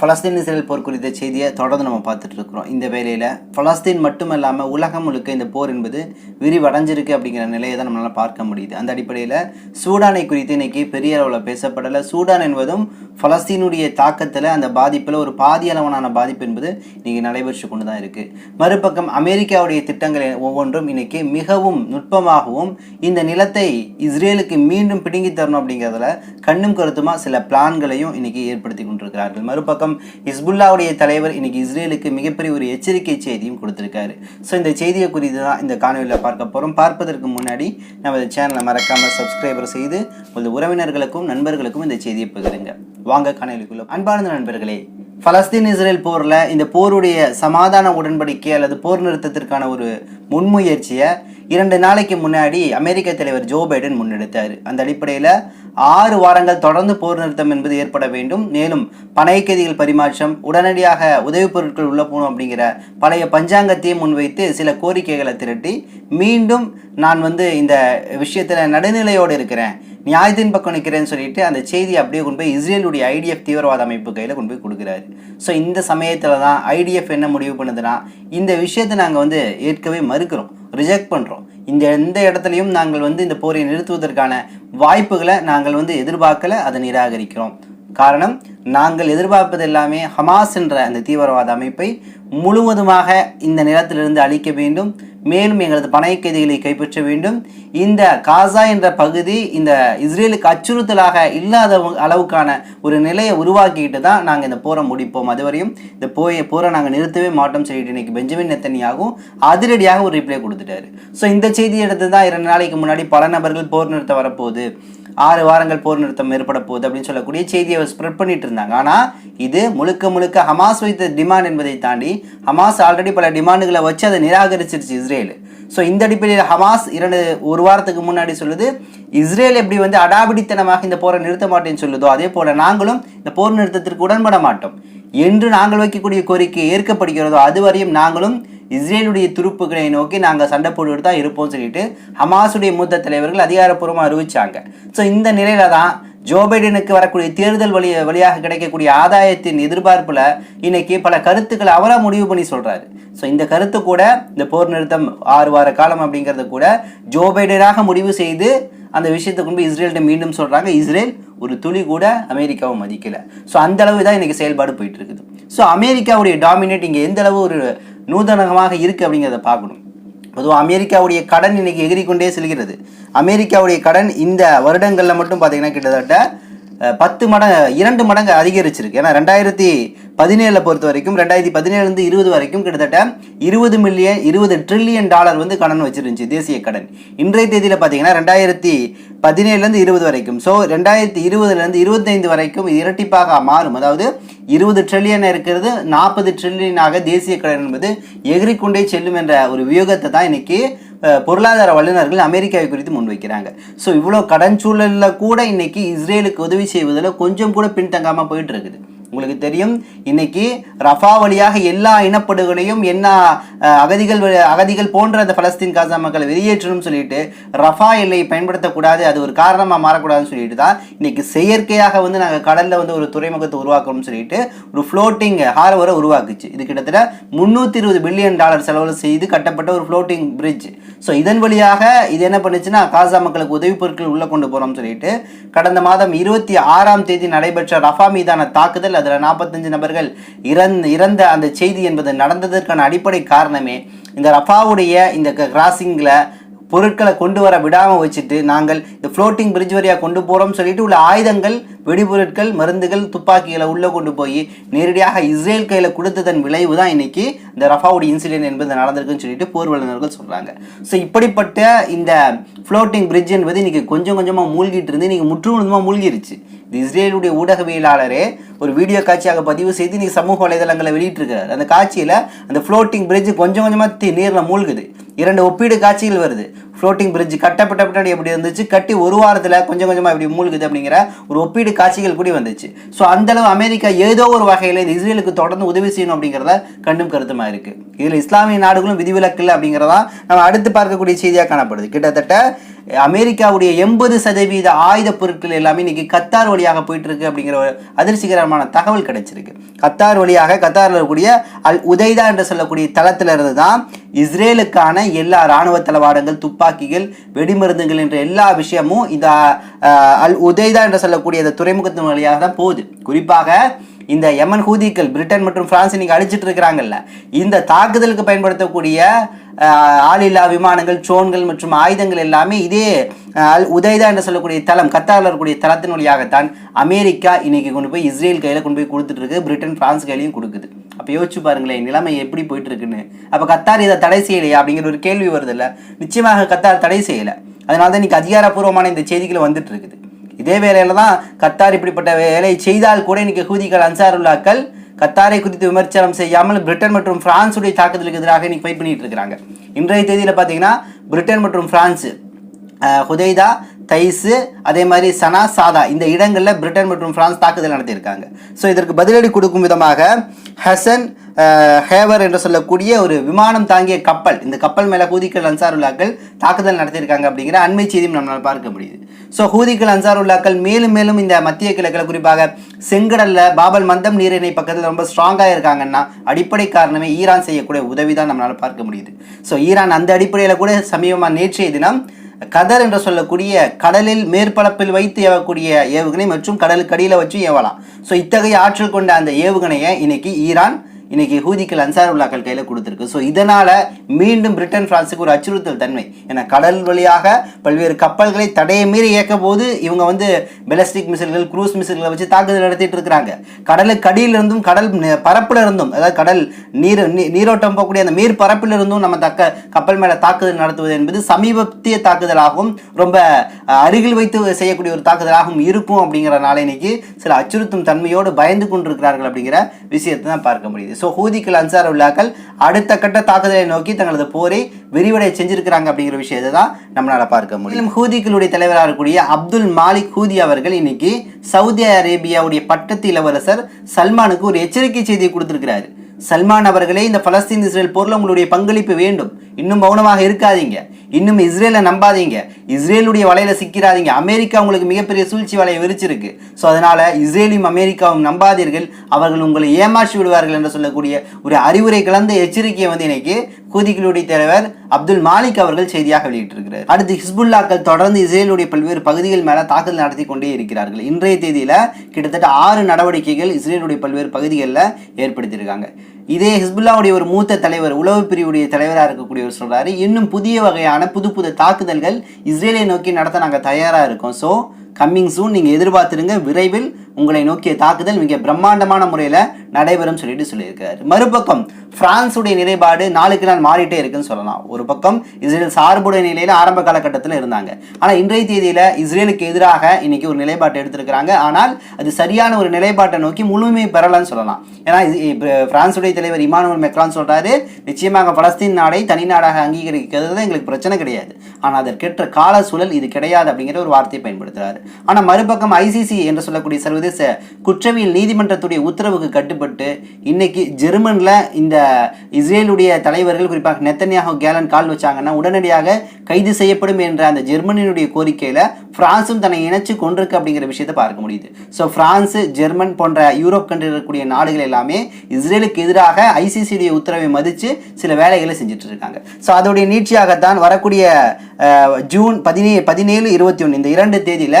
ஃபலஸ்தீன் Israel போர் குறித்த செய்தியை தொடர்ந்து நம்ம பார்த்துட்டு இருக்கிறோம். இந்த வேலையில் ஃபலஸ்தீன் மட்டுமல்லாமல் உலகம் முழுக்க இந்த போர் என்பது விரிவடைஞ்சிருக்கு அப்படிங்கிற நிலையை தான் நம்மளால் பார்க்க முடியுது. அந்த அடிப்படையில் சூடானை குறித்து இன்னைக்கு பெரிய அளவில் பேசப்படலை. சூடான் என்பதும் ஃபலஸ்தீனுடைய தாக்கத்தில் அந்த பாதிப்பில் ஒரு பாதி அளவனான பாதிப்பு என்பது இன்னைக்கு நடைபெற்று கொண்டு தான் இருக்குது மறுபக்கம் அமெரிக்காவுடைய திட்டங்கள் ஒவ்வொன்றும் இன்னைக்கு மிகவும் நுட்பமாகவும் இந்த நிலத்தை இஸ்ரேலுக்கு மீண்டும் பிடுங்கி தரணும் அப்படிங்கிறதுல கண்ணும் கருத்துமாக சில பிளான்களையும் இன்னைக்கு ஏற்படுத்தி கொண்டிருக்கிறார்கள். மறுபக்கம் ஹிஸ்புல்லாவுடைய தலைவர் இன்னைக்கு இஸ்ரேலுக்கு மிகப்பெரிய ஒரு எச்சரிக்கை செய்தியும் கொடுத்துருக்காரு. ஸோ இந்த செய்தியை குறித்து தான் இந்த காணொலியில் பார்க்க போகிறோம் பார்ப்பதற்கு முன்னாடி நமது சேனலை மறக்காம சப்ஸ்கிரைபர் செய்து உங்கள் உறவினர்களுக்கும் நண்பர்களுக்கும் இந்த செய்தியை பகிருங்க. வாங்க காணொலிக்குள்ள. அன்பார்ந்த நண்பர்களே பலஸ்தீன் இஸ்ரேல் போரில் இந்த போருடைய சமாதான உடன்படிக்கை அல்லது போர் நிறுத்தத்திற்கான ஒரு முன்முயற்சியை இரண்டு நாளைக்கு முன்னாடி அமெரிக்க தலைவர் ஜோ பைடன் முன்னெடுத்தார். அந்த அடிப்படையில் ஆறு வாரங்கள் தொடர்ந்து போர் நிறுத்தம் என்பது ஏற்பட வேண்டும். மேலும் பணைக்கைதிகள் பரிமாற்றம் உடனடியாக உதவிப் பொருட்கள் உள்ளே போகணும் அப்படிங்கிற பழைய பஞ்சாங்கத்தையும் முன்வைத்து சில கோரிக்கைகளை திரட்டி மீண்டும் நான் வந்து இந்த விஷயத்தில் நடுநிலையோடு இருக்கிறேன். நியாயத்தின் பக்கம் நிற்கிறேன்னு சொல்லிட்டு அந்த செய்தியை அப்படியே கொண்டு போய் இஸ்ரேலுடைய ஐடிஎஃப் தீவிரவாத அமைப்பு கையில் கொண்டு போய் கொடுக்குறாரு. ஸோ இந்த சமயத்தில் தான் ஐடிஎஃப் என்ன முடிவு பண்ணுதுன்னா இந்த விஷயத்தை நாங்கள் வந்து ஏற்கவே மறுக்கிறோம். ரிஜெக்ட் பண்ணுறோம் இந்த எந்த இடத்துலையும் நாங்கள் வந்து இந்த போரை நிறுத்துவதற்கான வாய்ப்புகளை நாங்கள் வந்து எதிர்பார்க்கல அதை நிராகரிக்கிறோம். காரணம் நாங்கள் எதிர்பார்ப்பது எல்லாமே ஹமாஸ் என்ற அந்த தீவிரவாத அமைப்பை முழுவதுமாக இந்த நிலத்திலிருந்து அழிக்க வேண்டும். மேலும் எங்களது பனைக்கைதிகளை கைப்பற்ற வேண்டும். இந்த காசா என்ற பகுதி இந்த இஸ்ரேலுக்கு அச்சுறுத்தலாக இல்லாத அளவுக்கான ஒரு நிலையை உருவாக்கிட்டு தான் நாங்கள் இந்த போரை முடிப்போம். அதுவரையும் இந்த போய போரை நாங்கள் நிறுத்தவே மாட்டோம் சொல்லிட்டு இன்னைக்கு பெஞ்சமின் நெத்தனியாகவும் அதிரடியாக ஒரு ரிப்ளை கொடுத்துட்டாரு. ஸோ இந்த செய்தி எடுத்து தான் இரண்டு நாளைக்கு முன்னாடி பல நபர்கள் போர் நிறுத்த வரப்போகுது. ஆறு வாரங்கள் போர் நிறுத்தம் ஏற்பட போகுது அப்படின்னு சொல்லக்கூடிய செய்தியை ஸ்ப்ரெட் பண்ணிட்டு இருந்தாங்க. ஆனால் இது முழுக்க முழுக்க ஹமாஸ் வைத்த டிமாண்ட் என்பதை தாண்டி ஹமாஸ் ஆல்ரெடி பல டிமாண்டுகளை வச்சு அதை நிராகரிச்சிருச்சு இஸ்ரேல். ஸோ இந்த அடிப்படையில் ஹமாஸ் இரண்டு ஒரு வாரத்துக்கு முன்னாடி சொல்லுது இஸ்ரேல் எப்படி வந்து அடாபிடித்தனமாக இந்த போரை நிறுத்த மாட்டேன்னு சொல்லுதோ அதே போல நாங்களும் இந்த போர் நிறுத்தத்திற்கு உடன்பட மாட்டோம். என்று நாங்கள் வைக்கக்கூடிய கோரிக்கை ஏற்கப்படுகிறதோ அதுவரையும் நாங்களும் இஸ்ரேலுடைய துருப்புகளை நோக்கி நாங்கள் சண்டை போட்டுட்டு தான் இருப்போம்னு சொல்லிட்டு ஹமாஸுடைய மூத்த தலைவர்கள் அதிகாரப்பூர்வமாக அறிவிச்சாங்க. ஸோ இந்த நிலையில தான் ஜோ பைடனுக்கு வரக்கூடிய தேர்தல் வழி வழியாக கிடைக்கக்கூடிய ஆதாயத்தின் எதிர்பார்ப்பில் இன்னைக்கு பல கருத்துக்களை அவராக முடிவு பண்ணி சொல்றாரு. ஸோ இந்த கருத்து கூட இந்த போர் நிறுத்தம் ஆறு வார காலம் அப்படிங்கிறது கூட ஜோ பைடனாக முடிவு செய்து அந்த விஷயத்தை கொண்டு போய் இஸ்ரேல்கிட்ட மீண்டும் சொல்கிறாங்க இஸ்ரேல் ஒரு துளி கூட அமெரிக்காவை மதிக்கலை. ஸோ அந்த அளவு தான் இன்னைக்கு செயல்பாடு போயிட்டு இருக்குது. ஸோ அமெரிக்காவுடைய டாமினேட் இங்கே எந்த அளவு ஒரு நூதனமாக இருக்குது அப்படிங்கிறத பார்க்கணும். பொதுவாக அமெரிக்காவுடைய கடன் இன்றைக்கி எகிரிக்கொண்டே செல்கிறது. அமெரிக்காவுடைய கடன் இந்த வருடங்களில் மட்டும் பார்த்திங்கன்னா கிட்டத்தட்ட பத்து மடங்கு இரண்டு மடங்கு அதிகரிச்சிருக்கு. ஏன்னா ரெண்டாயிரத்தி பதினேழில் பொறுத்த வரைக்கும் ரெண்டாயிரத்தி பதினேழுலேருந்து இருபது வரைக்கும் கிட்டத்தட்ட இருபது மில்லியன் இருபது ட்ரில்லியன் டாலர் வந்து கடன் வச்சிருந்துச்சு தேசிய கடன். இன்றைய தேதியில் பார்த்தீங்கன்னா ரெண்டாயிரத்தி பதினேழுலேருந்து இருபது வரைக்கும். ஸோ ரெண்டாயிரத்தி இருபதுலேருந்து இருபத்தைந்து வரைக்கும் இது இரட்டிப்பாக மாறும். அதாவது இருபது ட்ரில்லியன் இருக்கிறது நாற்பது ட்ரில்லியனாக தேசிய கடன் என்பது எகிரிக்கொண்டே செல்லும் என்ற ஒரு வியூகத்தை தான் இன்னைக்கு பொருளாதார வல்லுநர்கள் அமெரிக்காவை குறித்து முன்வைக்கிறாங்க. ஸோ இவ்வளோ கடன் சூழலில் கூட இன்னைக்கு இஸ்ரேலுக்கு உதவி செய்வதில் கொஞ்சம் கூட பின்தங்காமல் போயிட்டு இருக்குது. உங்களுக்கு தெரியும். இன்னைக்கு ரஃபா வழியாக எல்லா இனப்படுகளையும் என்ன அகதிகள் வ- அகதிகள் போன்ற அந்த பலஸ்தீன் காசா மக்களை வெளியேற்றணும்னு சொல்லிட்டு ரஃபா எல்லையை பயன்படுத்தக்கூடாது. அது ஒரு காரணமாக மாறக்கூடாதுன்னு சொல்லிட்டு தான் இன்னைக்கு செயற்கையாக வந்து நாங்கள் கடலில் வந்து ஒரு துறைமுகத்தை உருவாக்கணும்னு சொல்லிட்டு ஒரு ஃப்ளோட்டிங் ஹார்வரை உருவாக்குச்சு. இது கிட்டத்தட்ட முந்நூற்றி இருபது பில்லியன் டாலர் செலவு செய்து கட்டப்பட்ட ஒரு ஃப்ளோட்டிங் பிரிட்ஜ் ஸோ இதன் வழியாக இது என்ன பண்ணுச்சுன்னா காசா மக்களுக்கு உதவி பொருட்கள் உள்ளே கொண்டு போகிறோம்னு சொல்லிட்டு கடந்த மாதம் இருபத்தி ஆறாம் தேதி நடைபெற்ற ரஃபா மீதான தாக்குதல் அதில் நாற்பத்தஞ்சு நபர்கள் இறந் இறந்த அந்த செய்தி என்பது நடந்ததற்கான அடிப்படை காரணமே இந்த ரஃபாவுடைய இந்த கிராசிங்கில் பொருட்களை கொண்டு வர விடாமல் வச்சுட்டு நாங்கள் இந்த ஃப்ளோட்டிங் பிரிட்ஜ் வழியாக கொண்டு போகிறோம்னு சொல்லிட்டு உள்ள ஆயுதங்கள் வெடிபொருட்கள் மருந்துகள் துப்பாக்கிகளை உள்ளே கொண்டு போய் நேரடியாக இஸ்ரேல் கையில் கொடுத்ததன் விளைவு தான் இன்றைக்கி இந்த ரஃபாவுடைய இன்சிடென்ட் என்பது நடந்திருக்குன்னு சொல்லிட்டு போர் வல்லுநர்கள் சொல்கிறாங்க ஸோ இப்படிப்பட்ட இந்த ஃப்ளோட்டிங் பிரிட்ஜ் என்பது இன்றைக்கி கொஞ்சம் கொஞ்சமாக மூழ்கிட்டு இருந்து இன்னைக்கு முற்றுமுழுதுமாக மூழ்கிருச்சு. இது இஸ்ரேலுடைய ஊடகவியலாளரே ஒரு வீடியோ காட்சியாக பதிவு செய்து நீ சமூக வலைதளங்களை வெளியிட்டிருக்கிறார். அந்த காட்சியில் அந்த ஃப்ளோட்டிங் பிரிட்ஜ் கொஞ்சம் கொஞ்சமாக நீரில் மூழ்குது. இரண்டு ஒப்பீடு காட்சிகள் வருது. ஃப்ளோட்டிங் பிரிட்ஜ் கட்டப்பட்ட பின்னாடி எப்படி இருந்துச்சு? கட்டி ஒரு வாரத்தில் கொஞ்சம் கொஞ்சமாக இப்படி மூழ்குது அப்படிங்கிற ஒரு ஒப்பீடு காட்சிகள் கூட வந்துச்சு. ஸோ அந்தளவு அமெரிக்கா ஏதோ ஒரு வகையில் இந்த இஸ்ரேலுக்கு தொடர்ந்து உதவி செய்யணும் அப்படிங்கிறத கண்டும் கருத்துமாக இருக்குது இதில் இஸ்லாமிய நாடுகளும் விதிவிலக்கு இல்லை அப்படிங்கிறதா நம்ம அடுத்து பார்க்கக்கூடிய செய்தியாக காணப்படுது. கிட்டத்தட்ட அமெரிக்காவுடைய எண்பது சதவீத ஆயுத பொருட்கள் எல்லாமே இன்னைக்கு கத்தார் வழியாக போயிட்டு இருக்கு அப்படிங்கிற ஒரு அதிர்ச்சிகரமான தகவல் கிடைச்சிருக்கு. கத்தார் வழியாக கத்தாரில் இருக்கக்கூடிய அல் உதைதா என்று சொல்லக்கூடிய தளத்தில் இருந்து தான் இஸ்ரேலுக்கான எல்லா இராணுவ தளவாடங்கள் துப்பாக்கிகள் வெடிமருந்துகள் என்ற எல்லா விஷயமும் இந்த அல் உதைதா என்று சொல்லக்கூடிய இந்த துறைமுகத்தின் வழியாக தான் போகுது. குறிப்பாக இந்த யமன் ஹூதிக்கள் பிரிட்டன் மற்றும் பிரான்ஸ் இன்னைக்கு அழிச்சிட்டு இருக்கிறாங்கல்ல இந்த தாக்குதலுக்கு பயன்படுத்தக்கூடிய ஆளில்லா விமானங்கள் ட்ரோன்கள் மற்றும் ஆயுதங்கள் எல்லாமே இதே அல் உதைதா என்று சொல்லக்கூடிய தளம் கத்தாரில் இருக்கக்கூடிய தளத்தின் வழியாகத்தான் அமெரிக்கா இன்னைக்கு கொண்டு போய் இஸ்ரேல் கையில் கொண்டு போய் கொடுத்துட்டு இருக்கு பிரிட்டன் பிரான்ஸ் கையிலையும் கொடுக்குது. அப்போ யோசிச்சு பாருங்களேன் நிலைமை எப்படி போயிட்டு இருக்குன்னு அப்போ கத்தார் இதை தடை செய்யலையா அப்படிங்கிற ஒரு கேள்வி வருது இல்லை நிச்சயமாக கத்தார் தடை செய்யலை. அதனால தான் இன்னைக்கு அதிகாரப்பூர்வமான இந்த செய்திகள் வந்துட்டு இருக்குது இதே வேலையில் தான் கத்தார் இப்படிப்பட்ட வேலையை செய்தால் கூட இன்றைக்கி ஹூதிகள் அன்சாருல்லாக்கள் கத்தாரை குறித்து விமர்சனம் செய்யாமல் பிரிட்டன் மற்றும் பிரான்ஸுடைய தாக்குதலுக்கு எதிராக இன்னைக்கு ஃபைட் பண்ணிட்டு இருக்கிறாங்க. இன்றைய தேதியில் பார்த்தீங்கன்னா பிரிட்டன் மற்றும் பிரான்ஸ் ஹுதைதா தைஸு அதே மாதிரி சனா சாதா இந்த இடங்களில் பிரிட்டன் மற்றும் பிரான்ஸ் தாக்குதல் நடத்தியிருக்காங்க. ஸோ இதற்கு பதிலடி கொடுக்கும் விதமாக ஹசன் ஹேவர் என்று சொல்லக்கூடிய ஒரு விமானம் தாங்கிய கப்பல் இந்த கப்பல் மேலே ஹூதிக்கள் அன்சாருல்லாக்கள் தாக்குதல் நடத்தியிருக்காங்க அப்படிங்கிற அண்மை செய்தியும் நம்மளால் பார்க்க முடியுது. ஸோ ஹூதிக்கள் அன்சாருல்லாக்கள் மேலும் மேலும் இந்த மத்திய கிழக்கில் குறிப்பாக செங்கடலில் பாபல் மந்தம் நீரிணை பக்கத்தில் ரொம்ப ஸ்ட்ராங்காக இருக்காங்கன்னா அடிப்படை காரணமே ஈரான் செய்யக்கூடிய உதவி தான் நம்மளால் பார்க்க முடியுது. ஸோ ஈரான் அந்த அடிப்படையில் கூட சமீபமாக நேற்றைய தினம் கதர் என்று சொல்லக்கூடிய கடலில் மேற்பரப்பில் வைத்து ஏவக்கூடிய ஏவுகணை மற்றும் கடலுக்கு அடியில் வச்சு ஏவலாம். ஸோ இத்தகைய ஆற்றல் கொண்ட அந்த ஏவுகணையை இன்னைக்கு ஈரான் இன்னைக்கு ஹூதிக்கள் அன்சாருல்லாக்கள் கையில் கொடுத்துருக்கு. ஸோ இதனால் மீண்டும் பிரிட்டன் பிரான்ஸுக்கு ஒரு அச்சுறுத்தல் தன்மை. ஏன்னா கடல் வழியாக பல்வேறு கப்பல்களை தடையை மீறி இயக்கும் போது இவங்க வந்து பெலஸ்டிக் மிசில்கள் க்ரூஸ் மிசில்களை வச்சு தாக்குதல் நடத்திட்டு இருக்கிறாங்க. கடலுக்கு அடியில இருந்தும் கடல் பரப்பில் இருந்தும் அதாவது கடல் நீர் நீ- நீரோட்டம் போகக்கூடிய அந்த நீர் பரப்பில் இருந்தும் நம்ம தக்க கப்பல் மேலே தாக்குதல் நடத்துவது என்பது சமீபத்திய தாக்குதலாகவும் ரொம்ப அருகில் வைத்து செய்யக்கூடிய ஒரு தாக்குதலாகவும் இருக்கும் அப்படிங்கிறனால இன்னைக்கு சில அச்சுறுத்தும் தன்மையோடு பயந்து கொண்டிருக்கிறார்கள் அப்படிங்கிற விஷயத்தை தான் பார்க்க முடியுது. ஸோ ஹூதிக்கள் அன்சார் உள்ளாக்கள் அடுத்த கட்ட தாக்குதலை நோக்கி தங்களது போரை விரிவடை செஞ்சிருக்கிறாங்க அப்படிங்கிற விஷயத்தை தான் நம்மளால பார்க்க முடியும். ஹூதிக்களுடைய தலைவராக இருக்கக்கூடிய அப்துல் மாலிக் ஹூதி அவர்கள் இன்னைக்கு சவுதி அரேபியாவுடைய பட்டத்து இளவரசர் சல்மானுக்கு ஒரு எச்சரிக்கை செய்தியை கொடுத்துருக்கிறாரு. சல்மான் அவர்களே இந்த பலஸ்தீன் இஸ்ரேல் போரில் உங்களுடைய பங்களிப்பு வேண்டும். இன்னும் மௌனமாக இருக்காதீங்க. இன்னும் இஸ்ரேலை நம்பாதீங்க. இஸ்ரேலுடைய வலையில சிக்கிறாதீங்க. அமெரிக்கா உங்களுக்கு மிகப்பெரிய சூழ்ச்சி வலையை விரிச்சிருக்கு. ஸோ அதனால இஸ்ரேலும் அமெரிக்காவும் நம்பாதீர்கள். அவர்கள் உங்களை ஏமாற்றி விடுவார்கள் என்று சொல்லக்கூடிய ஒரு அறிவுரை கலந்த எச்சரிக்கையை வந்து இன்னைக்கு ஹூதிகளுடைய தலைவர் அப்துல் மாலிக் அவர்கள் செய்தியாக வெளியிட்டிருக்கிறார். அடுத்து ஹிஸ்புல்லாக்கள் தொடர்ந்து இஸ்ரேலுடைய பல்வேறு பகுதிகள் மேல தாக்குதல் நடத்தி கொண்டே இருக்கிறார்கள். இன்றைய தேதியில கிட்டத்தட்ட ஆறு நடவடிக்கைகள் இஸ்ரேலுடைய பல்வேறு பகுதிகளில் ஏற்படுத்தியிருக்காங்க. இதே ஹிஸ்புல்லாவுடைய ஒரு மூத்த தலைவர் உளவு பிரிவுடைய தலைவராக இருக்கக்கூடியவர் சொல்றாரு இன்னும் புதிய வகையான புது புது தாக்குதல்கள் இஸ்ரேலை நோக்கி நடத்த நாங்கள் தயாராக இருக்கோம். ஸோ கம்மிங் சூன் நீங்கள் எதிர்பார்த்துருங்க விரைவில் உங்களை நோக்கிய தாக்குதல் மிக பிரம்மாண்டமான முறையில் நடைபெறும் சொல்லிட்டு சொல்லியிருக்காரு. மறுபக்கம் பிரான்ஸுடைய நிலைப்பாடு நாளுக்கு நாள் மாறிட்டே இருக்குன்னு சொல்லலாம். ஒரு பக்கம் இஸ்ரேல் சார்புடைய நிலையில் ஆரம்ப காலகட்டத்தில் இருந்தாங்க. ஆனால் இன்றைய தேதியில் இஸ்ரேலுக்கு எதிராக இன்னைக்கு ஒரு நிலைப்பாட்டை எடுத்திருக்கிறாங்க. ஆனால் அது சரியான ஒரு நிலைப்பாட்டை நோக்கி முழுமை பெறலன்னு சொல்லலாம். ஏன்னா பிரான்ஸுடைய தலைவர் இமானுவல் மெக்ரான் சொல்கிறாரு நிச்சயமாக பலஸ்தீன் நாடை தனி நாடாக அங்கீகரிக்கிறது தான் எங்களுக்கு பிரச்சனை கிடையாது. ஆனால் அதற்கேற்ற கால சூழல் இது கிடையாது அப்படிங்கிற ஒரு வார்த்தையை பயன்படுத்துறாரு. ஆனால் மறுபக்கம் ஐசிசி என்று சொல்லக்கூடிய சர்வதேச குற்றவியல் நீதிமன்றத்துடைய உத்தரவுக்கு கட்டுப்பட்டு இன்னைக்கு ஜெர்மனில் இந்த இஸ்ரேலுடைய தலைவர்கள் குறிப்பாக நெத்தனியாக கேலன் கால் வச்சாங்கன்னா உடனடியாக கைது செய்யப்படும் என்ற அந்த ஜெர்மனியினுடைய கோரிக்கையில் பிரான்ஸும் தன்னை இணைச்சு கொண்டிருக்கு அப்படிங்கிற விஷயத்தை பார்க்க முடியுது. ஸோ பிரான்ஸ் ஜெர்மன் போன்ற யூரோப் கண்ட்ரி இருக்கக்கூடிய நாடுகள் எல்லாமே இஸ்ரேலுக்கு எதிராக ஐசிசியுடைய உத்தரவை மதித்து சில வேலைகளை செஞ்சுட்டு இருக்காங்க. ஸோ அதோடைய நீட்சியாகத்தான் வரக்கூடிய ஜூன் பதினே பதினேழு இருபத்தி ஒன்று இந்த இரண்டு தேதியில்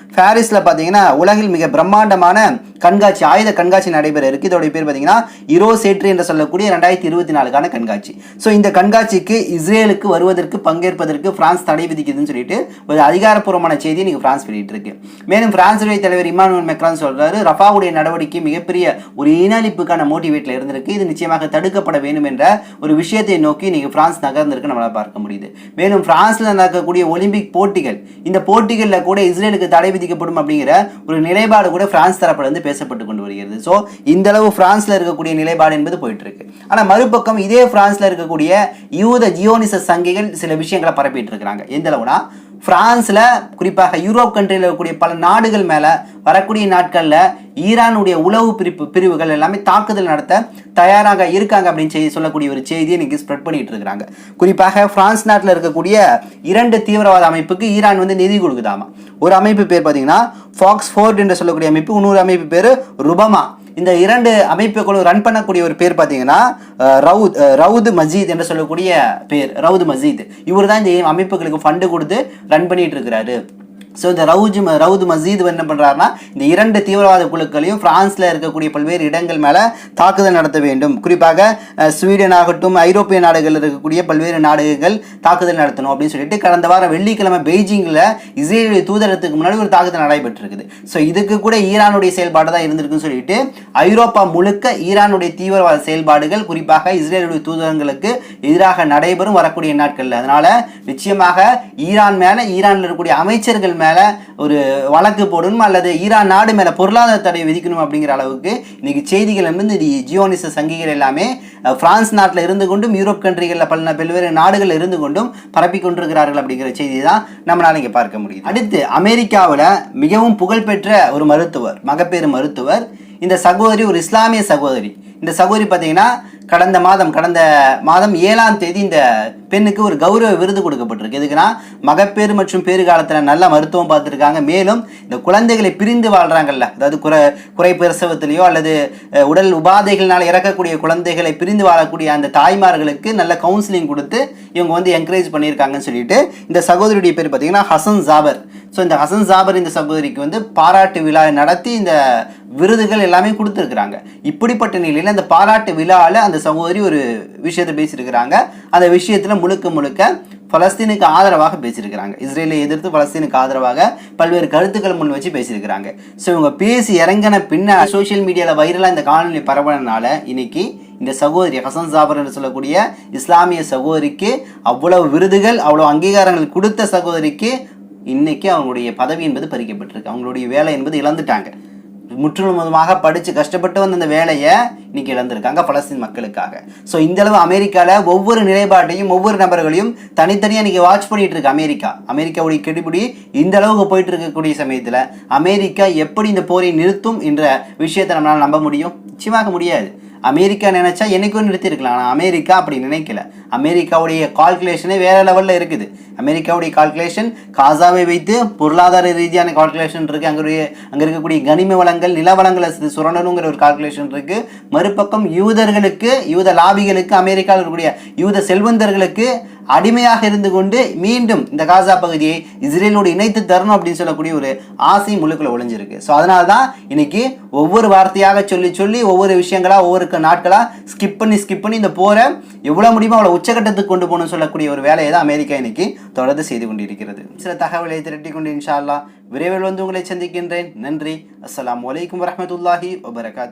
பாரிஸில் பார்த்தீங்கன்னா உலகில் மிக பிரம்மாண்டமான கண்காட்சி ஆயுத கண்காட்சி நடைபெற இருக்கு. இதோடைய பேர் பார்த்தீங்கன்னா இரோ சேட்ரி என்று சொல்லக்கூடிய ரெண்டாயிரத்தி இருபத்தி நாலுக்கான கண்காட்சி. ஸோ இந்த கண்காட்சிக்கு இஸ்ரேலுக்கு வருவதற்கு பங்கேற்பதற்கு பிரான்ஸ் தடை விதிக்குதுன்னு சொல்லிட்டு ஒரு அதிகாரப்பூர்வமான செய்தி நீங்கள் பிரான்ஸ் வெளியிட்டிருக்கு மேலும் பிரான்சுடைய தலைவர் இமானுவல் மெக்ரான் சொல்றாரு ரஃபாவுடைய நடவடிக்கை மிகப்பெரிய ஒரு இனழிப்புக்கான மோட்டிவேட்டில் இருந்திருக்கு. இது நிச்சயமாக தடுக்கப்பட வேண்டும் என்ற ஒரு விஷயத்தை நோக்கி நீங்கள் பிரான்ஸ் நகர்ந்திருக்கு நம்மளால் பார்க்க முடியுது. மேலும் பிரான்ஸில் நடக்கக்கூடிய ஒலிம்பிக் போட்டிகள் இந்த போட்டிகளில் கூட இஸ்ரேலுக்கு தடை விதி விதிக்கப்படும் அப்படிங்கிற ஒரு நிலைப்பாடு கூட பிரான்ஸ் தரப்புல இருந்து பேசப்பட்டு கொண்டு வருகிறது. ஸோ இந்த அளவு பிரான்ஸ்ல இருக்கக்கூடிய நிலைப்பாடு என்பது போயிட்டு இருக்கு. ஆனால் மறுபக்கம் இதே பிரான்ஸ்ல இருக்கக்கூடிய யூத ஜியோனிச சங்கிகள் சில விஷயங்களை பரப்பிட்டு இருக்கிறாங்க. எந்த அளவுனா ஃப்ரான்ஸில் குறிப்பாக யூரோப் கண்ட்ரியில் இருக்கக்கூடிய பல நாடுகள் மேலே வரக்கூடிய நாட்களில் ஈரானுடைய உளவு பிரிப்பு பிரிவுகள் எல்லாமே தாக்குதல் நடத்த தயாராக இருக்காங்க அப்படின்னு செய்தி சொல்லக்கூடிய ஒரு செய்தியை இன்றைக்கி ஸ்ப்ரெட் பண்ணிகிட்டு இருக்கிறாங்க. குறிப்பாக ஃப்ரான்ஸ் நாட்டில் இருக்கக்கூடிய இரண்டு தீவிரவாத அமைப்புக்கு ஈரான் வந்து நிதி கொடுக்குதாமா? ஒரு அமைப்பு பேர் பார்த்தீங்கன்னா ஃபாக்ஸ் ஃபோர்ட் என்று சொல்லக்கூடிய அமைப்பு இன்னொரு அமைப்பு பேர் ருபமா இந்த இரண்டு அமைப்புகளும் ரன் பண்ணக்கூடிய ஒரு பேர் பார்த்தீங்கன்னா ரவுத் ரவுது மஜீத் என்று சொல்லக்கூடிய பேர் ரவுது மஜீத். இவர் தான் இந்த அமைப்புகளுக்கு ஃபண்டு கொடுத்து ரன் பண்ணிட்டு இருக்கிறாரு. ஸோ இந்த ரவுஜ் ரவுத் ரவுது மசீத் என்ன பண்ணுறாருன்னா இந்த இரண்டு தீவிரவாத குழுக்களையும் பிரான்ஸில் இருக்கக்கூடிய பல்வேறு இடங்கள் மேலே தாக்குதல் நடத்த வேண்டும். குறிப்பாக ஸ்வீடன் ஆகட்டும் ஐரோப்பிய நாடுகளில் இருக்கக்கூடிய பல்வேறு நாடுகள் தாக்குதல் நடத்தணும் அப்படின்னு சொல்லிட்டு கடந்த வாரம் வெள்ளிக்கிழமை பெய்ஜிங்கில் இஸ்ரேலுடைய தூதரத்துக்கு முன்னாடி ஒரு தாக்குதல் நடைபெற்றிருக்குது. ஸோ இதுக்கு கூட ஈரானுடைய செயல்பாடு தான் இருந்திருக்குன்னு சொல்லிட்டு ஐரோப்பா முழுக்க ஈரானுடைய தீவிரவாத செயல்பாடுகள் குறிப்பாக இஸ்ரேலுடைய தூதரங்களுக்கு எதிராக நடைபெறும் வரக்கூடிய நாட்களில். அதனால் நிச்சயமாக ஈரான் மேலே ஈரானில் இருக்கக்கூடிய அமைச்சர்கள் மேலே ஒரு வழக்கு போடணும் அல்லது ஈரான் நாடு மேலே பொருளாதார தடை விதிக்கணும் அப்படிங்கிற அளவுக்கு இன்றைக்கி செய்திகள் வந்து இது ஜியோனிச சங்கிகள் எல்லாமே ஃப்ரான்ஸ் பிரான்ஸ் நாட்டில் இருந்து கொண்டும் யூரோப் கண்ட்ரிகளில் பல பல்வேறு நாடுகளில் இருந்து கொண்டும் பரப்பி கொண்டிருக்கிறார்கள் அப்படிங்கிற செய்தி தான் நம்மளால் இங்கே பார்க்க முடியுது. அடுத்து அமெரிக்காவில் மிகவும் புகழ்பெற்ற ஒரு மருத்துவர் மகப்பேறு மருத்துவர் இந்த சகோதரி ஒரு இஸ்லாமிய சகோதரி. இந்த சகோதரி பார்த்தீங்கன்னா கடந்த மாதம் கடந்த மாதம் ஏழாம் தேதி இந்த பெண்ணுக்கு ஒரு கௌரவ விருது கொடுக்கப்பட்டிருக்கு. எதுக்குன்னா மகப்பேறு மற்றும் பேறு காலத்தில் நல்ல மருத்துவம் பார்த்துருக்காங்க. மேலும் இந்த குழந்தைகளை பிரிந்து வாழ்கிறாங்கல்ல அதாவது குறை குறை பிரசவத்திலேயோ அல்லது உடல் உபாதைகள்னால் இறக்கக்கூடிய குழந்தைகளை பிரிந்து வாழக்கூடிய அந்த தாய்மார்களுக்கு நல்ல கவுன்சிலிங் கொடுத்து இவங்க வந்து என்கரேஜ் பண்ணியிருக்காங்கன்னு சொல்லிட்டு இந்த சகோதரியுடைய பேர் பார்த்தீங்கன்னா ஹசன் ஜாபர். ஸோ இந்த ஹசன் ஜாபர் இந்த சகோதரிக்கு வந்து பாராட்டு விழா நடத்தி இந்த விருதுகள் எல்லாமே கொடுத்துருக்குறாங்க. இப்படிப்பட்ட நிலையில் அந்த பாராட்டு விழாவில் அந்த சகோதரி ஒரு விஷயத்தை பேசியிருக்கிறாங்க. அந்த விஷயத்தில் முழுக்க முழுக்க பலஸ்தீனுக்கு ஆதரவாக பேசியிருக்கிறாங்க. இஸ்ரேலை எதிர்த்து பலஸ்தீனுக்கு ஆதரவாக பல்வேறு கருத்துக்கள் முன் வச்சு பேசியிருக்கிறாங்க. ஸோ இவங்க பேசி இறங்கின பின்ன சோஷியல் மீடியாவில் வைரலாக இந்த காணொலி பரவலனால இன்னைக்கு இந்த சகோதரி ஹசன் ஜாபர் என்று சொல்லக்கூடிய இஸ்லாமிய சகோதரிக்கு அவ்வளவு விருதுகள் அவ்வளோ அங்கீகாரங்கள் கொடுத்த சகோதரிக்கு இன்றைக்கி அவங்களுடைய பதவி என்பது பறிக்கப்பட்டிருக்கு. அவங்களுடைய வேலை என்பது இழந்துட்டாங்க. முற்றிலும் முற்றுமுழுதாக படித்து கஷ்டப்பட்டு வந்த அந்த வேலையை இன்னைக்கு இழந்திருக்காங்க பலஸ்தீன் மக்களுக்காக. ஸோ இந்த அளவு அமெரிக்காவில் ஒவ்வொரு நிலைப்பாட்டையும் ஒவ்வொரு நபர்களையும் தனித்தனியாக இன்றைக்கி வாட்ச் பண்ணிகிட்டு இருக்கு அமெரிக்கா. அமெரிக்காவுடைய கெடுபிடி இந்த அளவுக்கு போயிட்டு இருக்கக்கூடிய சமயத்தில். அமெரிக்கா எப்படி இந்த போரை நிறுத்தும் என்ற விஷயத்தை நம்மளால் நம்ப முடியும்? நிச்சயமாக முடியாது. அமெரிக்கா நினச்சா என்னைக்கும் நிறுத்திருக்கலாம் ஆனால் அமெரிக்கா அப்படி நினைக்கல. அமெரிக்காவுடைய கால்குலேஷனே வேறு லெவலில் இருக்குது. அமெரிக்காவுடைய கால்குலேஷன் காசாவை வைத்து பொருளாதார ரீதியான கால்குலேஷன் இருக்குது அங்கே அங்கே இருக்கக்கூடிய கனிம வளங்கள் நில வளங்களை சு- சுரண்டணுங்கிற ஒரு கால்குலேஷன் இருக்குது மறுபக்கம் யூதர்களுக்கு யூத லாபிகளுக்கு அமெரிக்காவில் இருக்கக்கூடிய யூத செல்வந்தர்களுக்கு அடிமையாக இருந்து கொண்டு மீண்டும் இந்த காசா பகுதியை இஸ்ரேலோடு இணைத்து தரணும் அப்படின்னு சொல்லக்கூடிய ஒரு ஆசை முழுக்கில் ஒளிஞ்சிருக்கு. ஸோ அதனால தான் இன்னைக்கு ஒவ்வொரு வார்த்தையாக சொல்லி சொல்லி ஒவ்வொரு விஷயங்களாக ஒவ்வொரு நாட்களாக ஸ்கிப் பண்ணி ஸ்கிப் பண்ணி இந்த போரை எவ்வளோ முடியுமோ அவ்வளோ உச்சகட்டத்துக்கு கொண்டு போகணும்னு சொல்லக்கூடிய ஒரு வேலையை தான் அமெரிக்கா இன்னைக்கு தொடர்ந்து செய்து கொண்டிருக்கிறது. சில தகவலை திரட்டி கொண்டு இன்ஷா அல்லா விரைவில் வந்து உங்களை சந்திக்கின்றேன். நன்றி. அஸ்லாம் வலைக்கம் வரமத்துல்லாஹி வபரகாத்.